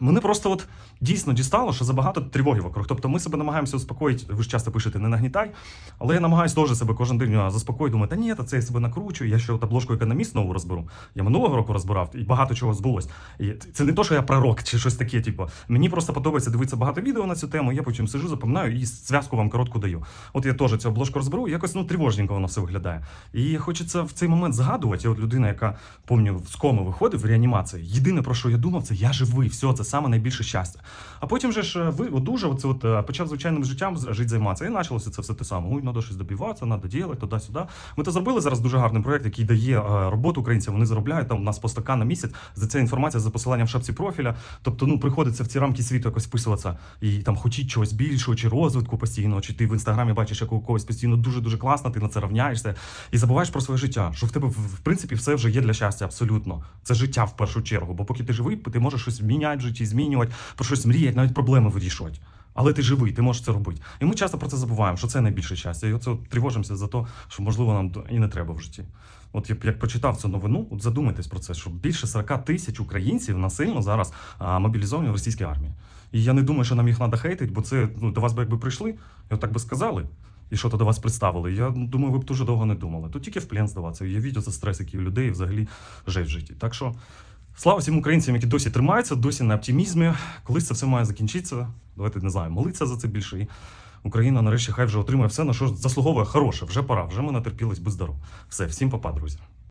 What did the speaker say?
мене просто от дійсно дістало, що забагато тривоги вокруг. Тобто ми себе намагаємося успокоїти. Ви ж часто пишете, не нагнітай. Але я намагаюся теж себе кожен день заспокоїти. Думаю, та ні, та це я себе накручую. Я ще от економіст нову розберу. Я минулого року розбирав, і багато чого збулось. І це не то, що я пророк чи щось таке. Типу, мені просто подобається дивитися багато відео на цю тему. Я потім сижу, запоминаю і зв'язку вам коротку даю. От я теж цю обложку розберу, якось ну тривожненько воно все виглядає. І хочеться в цей момент згадувати. Я от людина, яка помню, з коми виходив в реанімації. Єдине про що я думав, це я живий, все, це саме найбільше щастя. А потім же ж е, ви одужав, оце от е, почав звичайним життям жити займатися. І почалося це все те саме. Ой, треба щось добиватися, треба робити, туди-сюди. Ми то зробили зараз дуже гарний проект, який дає е, роботу українцям. Вони заробляють там у нас по 100к на місяць. За це інформація за посиланням в шапці профіля. Тобто, ну приходиться в ці рамки світу якось вписуватися і там хотіть чогось більшого, чи розвитку постійного, чи ти в інстаграмі бачиш, як у когось постійно дуже дуже класно, ти на це равняєшся і забуваєш про своє життя. Що в тебе в принципі все вже є для щастя, абсолютно. Це життя в першу чергу. Бо поки ти живий, ти можеш щось міняти змінювати, про щось мріяти, навіть проблеми вирішувати. Але ти живий, ти можеш це робити. І ми часто про це забуваємо, що це найбільше щастя. І оце тривожимося за те, що можливо нам і не треба в житті. От як, як прочитав цю новину, от задумайтесь про це, що більше 40 тисяч українців насильно зараз а, мобілізовані в російській армії. І я не думаю, що нам їх треба хейтити, бо це ну, до вас би якби прийшли, і от так би сказали, і що то до вас представили. Я думаю, ви б дуже довго не думали. Тут тільки в плен здаватися. Уявіть оце стрес, який у людей взагалі жить в житті. Так що слава всім українцям, які досі тримаються, досі на оптимізмі. Колись це все має закінчитися. Давайте не знаю, молитися за це більше. І Україна нарешті хай вже отримає все, на що заслуговує хороше. Вже пора, вже ми натерпілись, будь здоров. Все, всім папа, друзі.